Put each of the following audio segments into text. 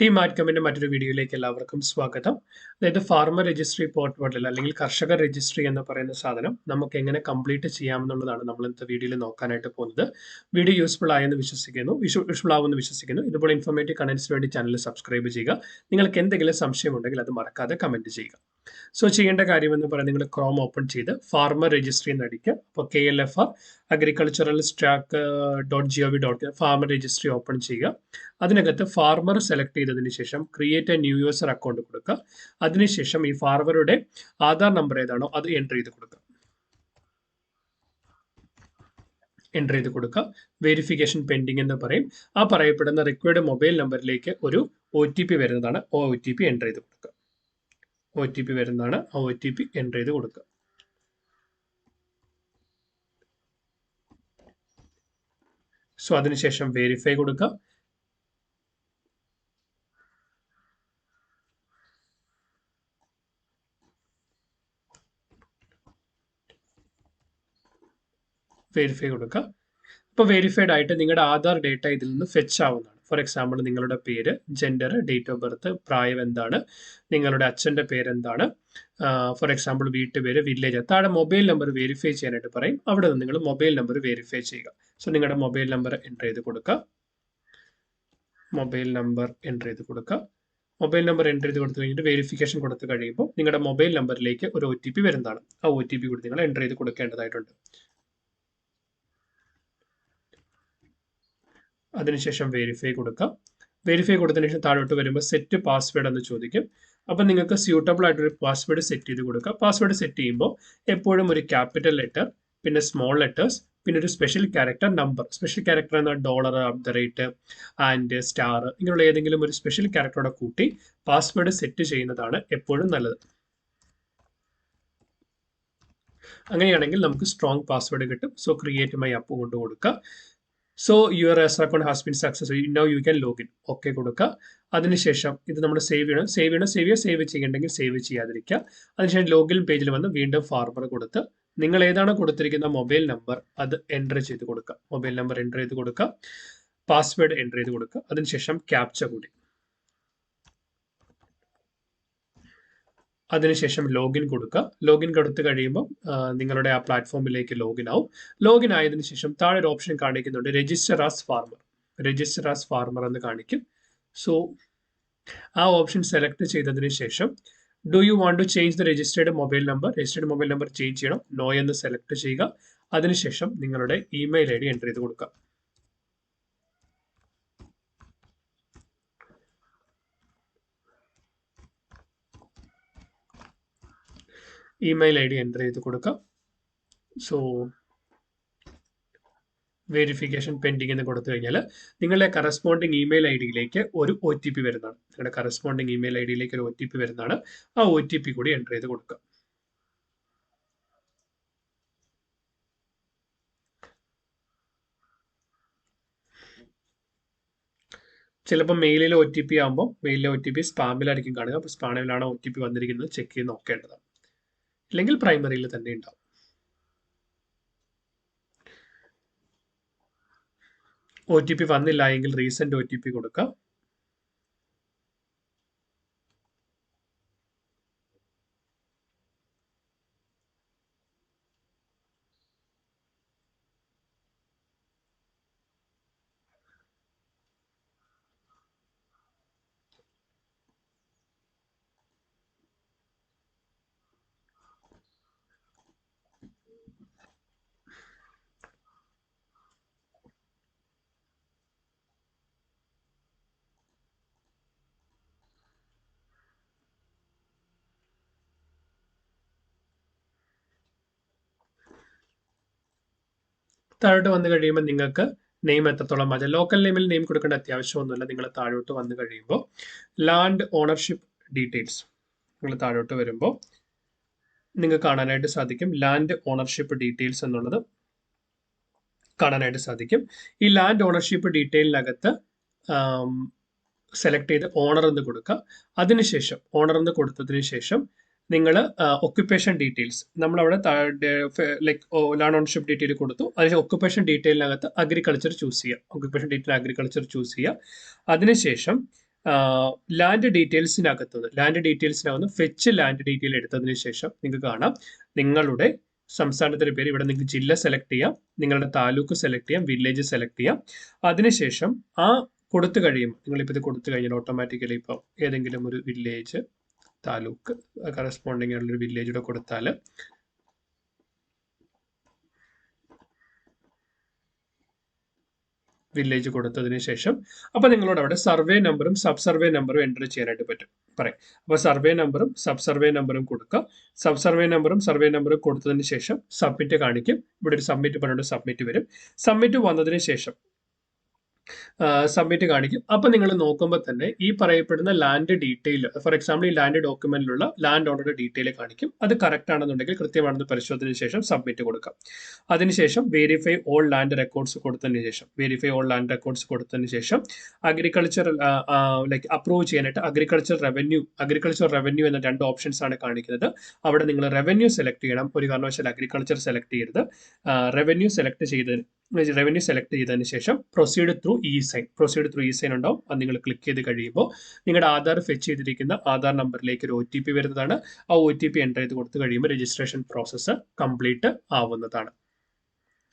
Team ആറ്റ്കമ്മിന്റെ മറ്റൊരു വീഡിയോയിലേക്ക് എല്ലാവർക്കും സ്വാഗതം. അതായത് ഫാർമർ രജിസ്ട്രി പോർട്ടൽ അല്ലെങ്കിൽ കർഷക രജിസ്ട്രി എന്ന് പറയുന്ന സാധനം നമുക്ക് എങ്ങനെ കംപ്ലീറ്റ് ചെയ്യാമെന്നുള്ളതാണ് നമ്മൾ ഇന്നത്തെ വീഡിയോയിൽ നോക്കാനായിട്ട് പോകുന്നത്. വീഡിയോ യൂസ്ഫുൾ ആയെന്ന് വിശ്വസിക്കുന്നു യൂസ്ഫുൾ ആവുമെന്ന് വിശ്വസിക്കുന്നു. ഇതുപോലെ ഇൻഫോർമേറ്റീവ് കണ്ടന്റ്സിന് വേണ്ടി ചാനൽ സബ്സ്ക്രൈബ് ചെയ്യുക. നിങ്ങൾക്ക് എന്തെങ്കിലും സംശയമുണ്ടെങ്കിൽ അത് മറക്കാതെ കമന്റ് ചെയ്യുക. സോ ചെയ്യേണ്ട കാര്യം എന്ന് പറയുന്നത് നിങ്ങൾ ക്രോം ഓപ്പൺ ചെയ്ത് ഫാർമർ രജിസ്ട്രി എന്ന് അടിക്കുക. അപ്പോൾ K L F R agricultural stack dot G O V dot farmer registry open ചെയ്യുക. അതിനകത്ത് ഫാർമർ സെലക്ട് ചെയ്തതിന് ശേഷം create a new user account കൊടുക്കുക. അതിനുശേഷം ഈ ഫാർമറുടെ ആധാർ നമ്പർ ഏതാണോ അത് എന്റർ ചെയ്ത് കൊടുക്കുക. എന്റർ ചെയ്ത് കൊടുക്കുക. വെരിഫിക്കേഷൻ പെൻഡിങ് എന്ന് പറയും. ആ പറയപ്പെടുന്ന റിക്വയർഡ് മൊബൈൽ നമ്പറിലേക്ക് ഒരു ഒ ടി പി വരുന്നതാണ്. ഒ ടി പി എന്റർ ചെയ്ത് കൊടുക്കുക. ഒ ടി പി വരുന്നതാണ്. ആ ഒ ടി പി എന്റർ ചെയ്ത് കൊടുക്കുക. സോ അതിനുശേഷം വെരിഫൈ കൊടുക്കുക. വെരിഫൈ കൊടുക്കുക. ഇപ്പൊ വെരിഫൈഡ് ആയിട്ട് നിങ്ങളുടെ ആധാർ ഡേറ്റ ഇതിൽ നിന്ന് ഫെച്ച് ആവുന്നതാണ്. ഫോർ എക്സാമ്പിൾ നിങ്ങളുടെ പേര് ജെൻഡർ ഡേറ്റ് ഓഫ് ബർത്ത് പ്രായം എന്താണ് നിങ്ങളുടെ അച്ഛന്റെ പേരെന്താണ് ഫോർ എക്സാമ്പിൾ വീട്ടുപേര് വില്ലേജ് താഴെ മൊബൈൽ നമ്പർ വെരിഫൈ ചെയ്യാനായിട്ട് പറയും. അവിടെ നിന്ന് നിങ്ങൾ മൊബൈൽ നമ്പർ വെരിഫൈ ചെയ്യുക. സോ നിങ്ങളുടെ മൊബൈൽ നമ്പർ എന്റർ ചെയ്ത് കൊടുക്കുക. മൊബൈൽ നമ്പർ എന്റർ ചെയ്ത് കൊടുക്കുക. മൊബൈൽ നമ്പർ എന്റർ ചെയ്ത് കൊടുത്തു കഴിഞ്ഞിട്ട് വെരിഫിക്കേഷൻ കൊടുത്തു കഴിയുമ്പോൾ നിങ്ങളുടെ മൊബൈൽ നമ്പറിലേക്ക് ഒരു ഒ ടി പി വരുന്നതാണ്. ആ ഒ ടി പി കൂടി നിങ്ങൾ എന്റർ ചെയ്ത് കൊടുക്കേണ്ടതായിട്ടുണ്ട്. അതിനുശേഷം വെരിഫൈ കൊടുക്കുക വെരിഫൈ കൊടുത്തതിന് ശേഷം താഴോട്ട് വരുമ്പോൾ സെറ്റ് പാസ്വേഡ് എന്ന് ചോദിക്കും. അപ്പം നിങ്ങൾക്ക് സ്യൂട്ടബിൾ ആയിട്ടൊരു പാസ്വേഡ് സെറ്റ് ചെയ്ത് കൊടുക്കുക പാസ്വേഡ് സെറ്റ് ചെയ്യുമ്പോൾ എപ്പോഴും ഒരു ക്യാപിറ്റൽ ലെറ്റർ പിന്നെ സ്മോൾ ലെറ്റേഴ്സ് പിന്നെ ഒരു special character number special character എന്ന dollar at the rate and star ഇങ്ങനെയുള്ള ഏതെങ്കിലും ഒരു സ്പെഷ്യൽ ക്യാരക്ടറോടെ കൂട്ടി പാസ്വേഡ് സെറ്റ് ചെയ്യുന്നതാണ് എപ്പോഴും നല്ലത്. അങ്ങനെയാണെങ്കിൽ നമുക്ക് സ്ട്രോങ് പാസ്വേഡ് കിട്ടും. സോ ക്രിയേറ്റ് മൈ ആപ്പ് കൊണ്ട് കൊടുക്കുക so your register account has been success now you can login okay കൊടുക്കുക അതിനുശേഷം ഇത് നമ്മൾ സേവ് ചെയ്യണം. സേവ് ചെയ്യണം. സേവ് ചെയ്യുക. സേവ് ചെയ്യേണ്ടെങ്കിൽ സേവ് ചെയ്യാതിരിക്കുക. അതിനുശേഷം ലോഗിൻ പേജിൽ വന്ന് വീണ്ടും ഫാർമർ കൊടുത്ത് നിങ്ങൾ ഏതാണ് കൊടുത്തിരിക്കുന്ന മൊബൈൽ നമ്പർ അത് എന്റർ ചെയ്ത് കൊടുക്കുക മൊബൈൽ നമ്പർ എന്റർ ചെയ്ത് കൊടുക്കുക പാസ്വേഡ് എന്റർ ചെയ്ത് കൊടുക്കുക അതിനുശേഷം ക്യാപ്ച കൂടി. അതിനുശേഷം ലോഗിൻ കൊടുക്കുക. ലോഗിൻ കൊടുത്തു കഴിയുമ്പോൾ നിങ്ങളുടെ ആ പ്ലാറ്റ്ഫോമിലേക്ക് ലോഗിൻ ആവും. ലോഗിൻ ആയതിനു ശേഷം താഴെ ഒരു ഓപ്ഷൻ കാണിക്കുന്നുണ്ട് register as farmer register as farmer എന്ന് കാണിക്കും. സോ ആ ഓപ്ഷൻ സെലക്ട് ചെയ്തതിന് ശേഷം do you want to change the registered mobile number registered mobile number change ചെയ്യണം. നോ എന്ന് സെലക്ട് ചെയ്യുക. അതിനുശേഷം നിങ്ങളുടെ ഇമെയിൽ ഐ ഡി എന്റർ ചെയ്ത് കൊടുക്കുക. ഇമെയിൽ ഐ ഡി എന്റർ ചെയ്ത് കൊടുക്കുക സോ വെരിഫിക്കേഷൻ പെൻഡിങ് എന്ന് കൊടുത്തു കഴിഞ്ഞാൽ നിങ്ങളുടെ കറസ്പോണ്ടിങ് ഇമെയിൽ ഐ ഡിയിലേക്ക് ഒരു ഒ ടി പി വരുന്നതാണ്. നിങ്ങളുടെ കറസ്പോണ്ടിങ് ഇമെയിൽ ഐ ഡിയിലേക്ക് ഒരു ഒ ടി പി വരുന്നതാണ്. ആ ഒ ടി പി കൂടി എന്റർ ചെയ്ത് കൊടുക്കുക. ചിലപ്പോൾ മെയിലിൽ ഒ ടി പി ആകുമ്പോൾ മെയിലിലെ ഒ ടി പി സ്പാമിലായിരിക്കും കാണുക. അപ്പോൾ സ്പാമിലാണ് ഒ ടി പി വന്നിരിക്കുന്നത്. ചെക്ക് ചെയ്ത് നോക്കേണ്ടതാണ്. ഇല്ലെങ്കിൽ പ്രൈമറിയിൽ തന്നെ ഉണ്ടാവും. ഒ ടി പി വന്നില്ല എങ്കിൽ റീസെന്റ് ഒ ടി പി കൊടുക്കുക താഴോട്ട് വന്നു കഴിയുമ്പോൾ നിങ്ങൾക്ക് നെയിം എത്രത്തോളം? മതി ലോക്കൽ നെയിമിൽ നെയിം കൊടുക്കേണ്ട അത്യാവശ്യമൊന്നുമില്ല. നിങ്ങൾ താഴോട്ട് വന്നു കഴിയുമ്പോൾ ലാൻഡ് ഓണർഷിപ്പ് ഡീറ്റെയിൽസ് നിങ്ങൾ താഴോട്ട് വരുമ്പോൾ നിങ്ങൾക്ക് കാണാനായിട്ട് സാധിക്കും. ലാൻഡ് ഓണർഷിപ്പ് ഡീറ്റെയിൽസ് എന്നുള്ളത് കാണാനായിട്ട് സാധിക്കും. ഈ ലാൻഡ് ഓണർഷിപ്പ് ഡീറ്റെയിലിനകത്ത് സെലക്ട് ചെയ്ത് ഓണർ എന്ന് കൊടുക്കുക. അതിനുശേഷം ഓണർ എന്ന് കൊടുത്തതിന് ശേഷം നിങ്ങൾ ഒക്യുപ്പേഷൻ ഡീറ്റെയിൽസ് നമ്മളവിടെ ലൈക്ക് ലാൻഡ് ഓൺഷിപ്പ് ഡീറ്റെയിൽ കൊടുത്തു. അതിന് ഒക്യുപ്പേഷൻ ഡീറ്റെയിലിനകത്ത് അഗ്രികൾച്ചർ ചൂസ് ചെയ്യുക ഒക്യുപ്പേഷൻ ഡീറ്റെയിൽ അഗ്രികൾച്ചർ ചൂസ് ചെയ്യുക അതിനുശേഷം ലാൻഡ് ഡീറ്റെയിൽസിനകത്ത് ലാൻഡ് ഡീറ്റെയിൽസിനകത്ത് ഫെച്ച് ലാൻഡ് ഡീറ്റെയിൽ എടുത്തതിന് ശേഷം നിങ്ങൾക്ക് കാണാം. നിങ്ങളുടെ സംസ്ഥാനത്തിന്റെ പേര് ഇവിടെ നിങ്ങൾക്ക് ജില്ല സെലക്ട് ചെയ്യാം. നിങ്ങളുടെ താലൂക്ക് സെലക്ട് ചെയ്യാം. വില്ലേജ് സെലക്ട് ചെയ്യാം. അതിനുശേഷം ആ കൊടുത്തു കഴിയുമ്പോൾ നിങ്ങളിപ്പോൾ ഇത് കൊടുത്തു കഴിഞ്ഞാൽ ഓട്ടോമാറ്റിക്കലി ഇപ്പോൾ ഏതെങ്കിലും ഒരു വില്ലേജ് താലൂക്ക് കറസ്പോണ്ടിങ് ഉള്ള വില്ലേജ് കൂടെ കൊടുത്താൽ വില്ലേജ് കൊടുത്തതിന് ശേഷം അപ്പൊ നിങ്ങളോട് അവിടെ സർവേ നമ്പറും സബ് സർവേ നമ്പറും എന്റർ ചെയ്യാനായിട്ട് പറ്റും. പറയും. അപ്പൊ സർവേ നമ്പറും സബ് സർവേ നമ്പറും കൊടുക്കുക. സബ് സർവേ നമ്പറും സർവേ നമ്പറും കൊടുത്തതിന് ശേഷം സബ്മിറ്റ് കാണിക്കും. ഇവിടെ ഒരു സബ്മിറ്റ് പറഞ്ഞുകൊണ്ട് സബ്മിറ്റ് വരും. സബ്മിറ്റ് വന്നതിന് ശേഷം സബ്മിറ്റ് കാണിക്കും. അപ്പൊ നിങ്ങൾ നോക്കുമ്പോൾ തന്നെ ഈ പറയപ്പെടുന്ന ലാൻഡ് ഡീറ്റെയിൽ ഫോർ എക്സാമ്പിൾ ഈ ലാൻഡ് ഡോക്യുമെന്റിലുള്ള ലാൻഡ് ഓണറുടെ ഡീറ്റെയിൽ കാണിക്കും. അത് കറക്റ്റ് ആണെന്നുണ്ടെങ്കിൽ കൃത്യമാണെന്ന് പരിശോധനയ്ക്ക് ശേഷം സബ്മിറ്റ് കൊടുക്കാം. അതിനുശേഷം വെരിഫൈ ഓൾ ലാൻഡ് റെക്കോർഡ്സ് കൊടുത്തതിന് ശേഷം വെരിഫൈ ഓൾ ലാൻഡ് റെക്കോർഡ്സ് കൊടുത്തതിന് ശേഷം അഗ്രികൾച്ചറൽ ലൈക്ക് അപ്രൂവ് ചെയ്യാനായിട്ട് അഗ്രികൾച്ചർ റവന്യൂ അഗ്രികൾച്ചർ റവന്യൂ എന്ന രണ്ട് ഓപ്ഷൻസ് ആണ് കാണിക്കുന്നത്. അവിടെ നിങ്ങൾ റവന്യൂ സെലക്ട് ചെയ്യണം. ഒരു കാരണവശാൽ അഗ്രികൾച്ചർ സെലക്ട് ചെയ്യരുത്. റവന്യൂ സെലക്ട് ചെയ്തതിന് റവന്യൂ സെലക്ട് ചെയ്തതിന് ശേഷം proceed through e sign proceed through e sign ഉണ്ടാവും. അത് നിങ്ങൾ ക്ലിക്ക് ചെയ്ത് കഴിയുമ്പോൾ നിങ്ങളുടെ ആധാർ ഫെച്ച് ചെയ്തിരിക്കുന്ന ആധാർ നമ്പറിലേക്ക് ഒരു ഒ ടി പി വരുന്നതാണ്. ആ ഒ ടി പി എന്റർ ചെയ്ത് കൊടുത്തു കഴിയുമ്പോൾ രജിസ്ട്രേഷൻ പ്രോസസ്സ് കംപ്ലീറ്റ് ആവുന്നതാണ്.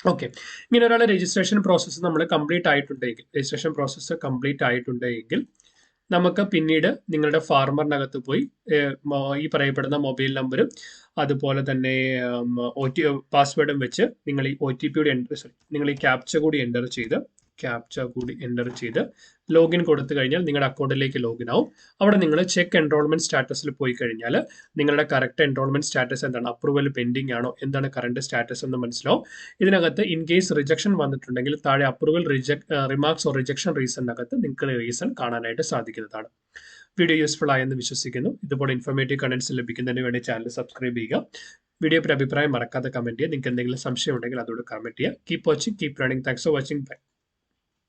ഓക്കെ ഇങ്ങനെ ഒരാളെ രജിസ്ട്രേഷൻ പ്രോസസ്സ് നമ്മൾ കംപ്ലീറ്റ് ആയിട്ടുണ്ടെങ്കിൽ രജിസ്ട്രേഷൻ പ്രോസസ്സ് കംപ്ലീറ്റ് ആയിട്ടുണ്ടെങ്കിൽ നമുക്ക് പിന്നീട് നിങ്ങളുടെ ഫാർമറിനകത്ത് പോയി ഈ പറയപ്പെടുന്ന മൊബൈൽ നമ്പറും അതുപോലെ തന്നെ ഒ ടി പാസ്വേഡും വെച്ച് നിങ്ങൾ ഈ ഒ ടി പിയുടെ എന്റർ സോറി നിങ്ങൾ ഈ ക്യാപ്ച കൂടി എന്റർ ചെയ്ത് ക്യാപ്ച കൂടി എന്റർ ചെയ്ത് ലോഗിൻ കൊടുത്തു കഴിഞ്ഞാൽ നിങ്ങളുടെ അക്കൗണ്ടിലേക്ക് ലോഗിൻ ആവും. അവിടെ നിങ്ങൾ ചെക്ക് എൻറോൾമെന്റ് സ്റ്റാറ്റസിൽ പോയി കഴിഞ്ഞാൽ നിങ്ങളുടെ കറക്റ്റ് എൻറോൾമെന്റ് സ്റ്റാറ്റസ് എന്താണ്? അപ്രൂവൽ പെൻഡിങ് ആണോ? എന്താണ് കറണ്ട് സ്റ്റാറ്റസ് എന്ന് മനസ്സിലാവും. ഇതിനകത്ത് ഇൻ കേസ് റിജക്ഷൻ വന്നിട്ടുണ്ടെങ്കിൽ താഴെ approval reject remarks or rejection റീസണിനകത്ത് നിങ്ങൾക്ക് റീസൺ കാണാനായിട്ട് സാധിക്കുന്നതാണ്. വീഡിയോ യൂസ്ഫുൾ ആയെന്ന് വിശ്വസിക്കുന്നു. ഇതുപോലെ ഇൻഫോർമേറ്റീവ് കണ്ടൻസ് ലഭിക്കുന്നതിന് വേണ്ടി ചാനൽ സബ്സ്ക്രൈബ് ചെയ്യുക. വീഡിയോ അഭിപ്രായം മറക്കാതെ കമന്റ് ചെയ്യുക. നിങ്ങൾക്ക് എന്തെങ്കിലും സംശയം ഉണ്ടെങ്കിൽ അതോട് കമന്റ് ചെയ്യുക. Keep watching keep running thanks for watching bye